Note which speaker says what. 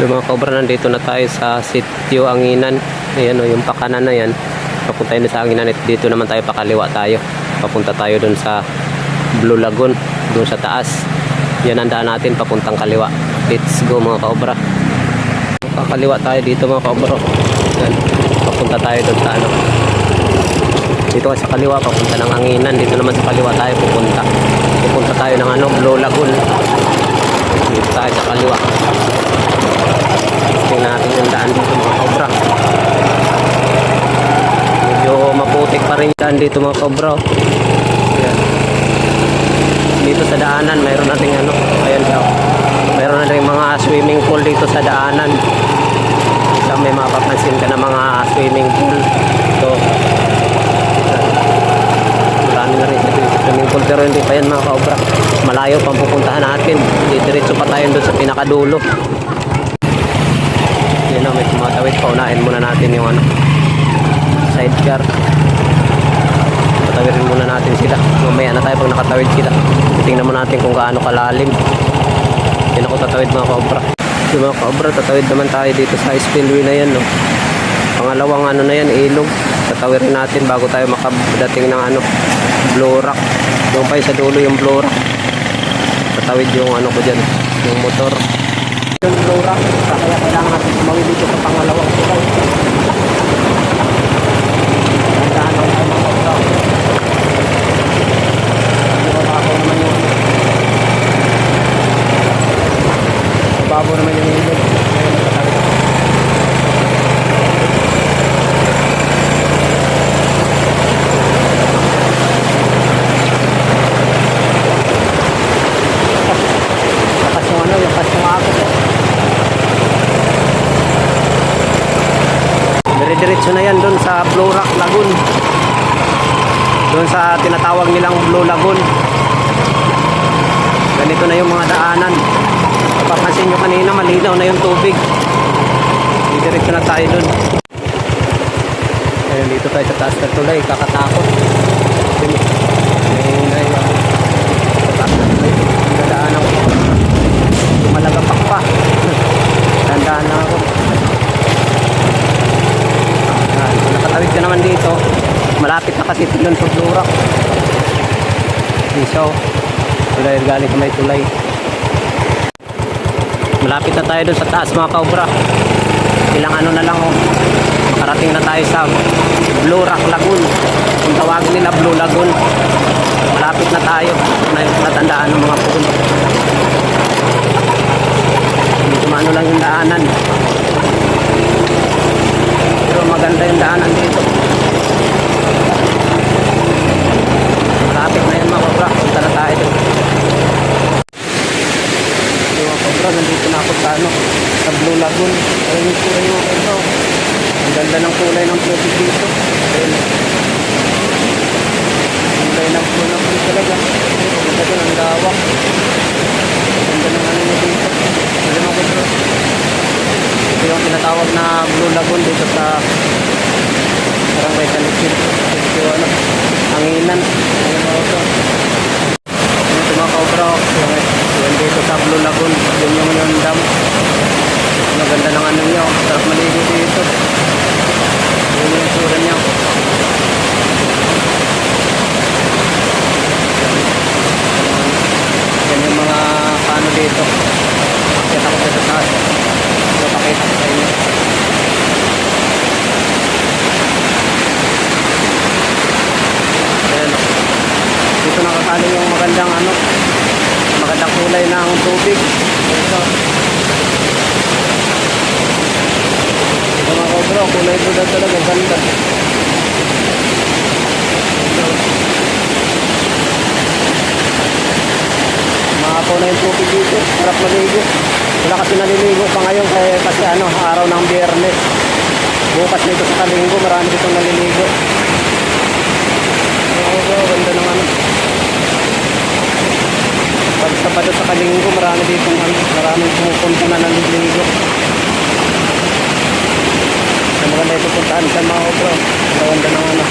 Speaker 1: Yung mga cobra, nandito na tayo sa sitio Anginan. Ayan o, yung pakanan na yan. Papunta yun sa Anginan. At dito naman tayo pakaliwa tayo. Papunta tayo dun sa Blue Lagoon. Dun sa taas. Yan ang daan natin papuntang kaliwa. Let's go mga cobra. Pakaliwa tayo dito mga cobra. Yan. Papunta tayo dun sa ano. Dito sa kaliwa, papunta ng Anginan. Dito naman sa kaliwa tayo pupunta. Pupunta tayo ng ano, Blue Lagoon. Dito tayo sa kaliwa. Natin yung daan dito mga cobra. Medyo maputik pa rin daan dito mga cobra. oh. Ayan. Dito sa daanan, mayroon nating ano, ayan daw. Mayroon na rin mga swimming pool dito sa daanan. Isa may mapapansin ka na mga swimming pool. Ito. Marami na rin sa swimming pool pero hindi pa yan mga cobra. Malayo pang pupuntahan natin. Didiretso pa tayo doon sa pinakadulo. Yun na, may tumatawid. Paunahin muna natin yung ano, sidecar. Patawirin muna natin sila. Mamaya na tayo pag nakatawid sila. Titingnan mo natin kung gaano kalalim. Yan ako tatawid mga cobra. Yung mga cobra, tatawid naman tayo dito sa spillway na yan. No? Pangalawang ano na yan, ilog. Tatawirin natin bago tayo makadating ng ano, blow rock. Doon pa yun sa dulo yung blow rock. Tatawid yung ano ko dyan, yung motor. Yung blow rock, kaya kailangan natin tumawid dito sa pangalawang tulay. Tandaan lang tayo mga cobra. Mababaw naman yung Mababaw naman yung ilog. Ayun, nakatawid. Lakas yung ano, lakas yung agos. Oh. Dire-diretso na yan doon sa Blue Rock Lagoon. Doon sa tinatawag nilang Blue Lagoon. Ganito na yung mga daanan. Papansin nyo kanina, malinaw na yung tubig. Diretso na tayo doon. Ayun, dito tayo sa taas ng tulay. Kakatakot. Ayun, ayun, ayun. Sa taas ng tulay. Ang dadaanan ko. Malagapak pa. Tandaan na ako. Yan, kung nakatawid ka naman dito, malapit sa Durak. Iso, tulay galing sa may tulay. Malapit na tayo doon sa taas mga kaobra. Ilang ano na lang oh. Makarating na tayo sa Blue Rock Lagoon. Kung tawagin nila Blue Lagoon. Malapit na tayo. Na- Natandaan ng mga pool. Medyo maano lang yung daanan. Pero maganda yung daanan dito. Malapit na yan mga kabra. Punta na tayo doon. Yung mga kabra, nandito na ako sa ano, sa Blue Lagoon. Ayun yung kulay mga kabra. Ang ganda ng kulay ng tubig dito. Ayun. Kulay ng Blue Lagoon talaga. Ang ganda ng lawak. Ang ganda ng ano nyo dito. Ayun mga kabra. Ito yung tinatawag na Blue Lagoon dito sa Barangay Kalikid. Ito yung ano, hanginan. Ayun mga kabra. Ito mga kabra. Yung, yung dito sa Blue Lagoon. Yun yung yung dam. Maganda ng ano niya. oh. Sarap maligo dito. Yun yung sura niya. Yan yung mga dito. Akyat ako sa taas. So, pakita ko sa inyo. Ayan. oh. Dito nakakali yung magandang ano, magandang kulay ng tubig. Ito. Ito mga kobra, kulay na talaga, ganda. Maapaw na yung tubig dito, sarap maligo. Wala kasi naliligo pa ngayon kaya kasi ano, araw ng biyernes. Bukas nito sa kalinggo, marami ditong naliligo. Oo, ganda ng ano. Pag Sabado sa kalinggo, marami dito ano, maraming pumupunta na naliligo. Sa maganda ito puntahan sa mga obro. Sa ganda ng ano.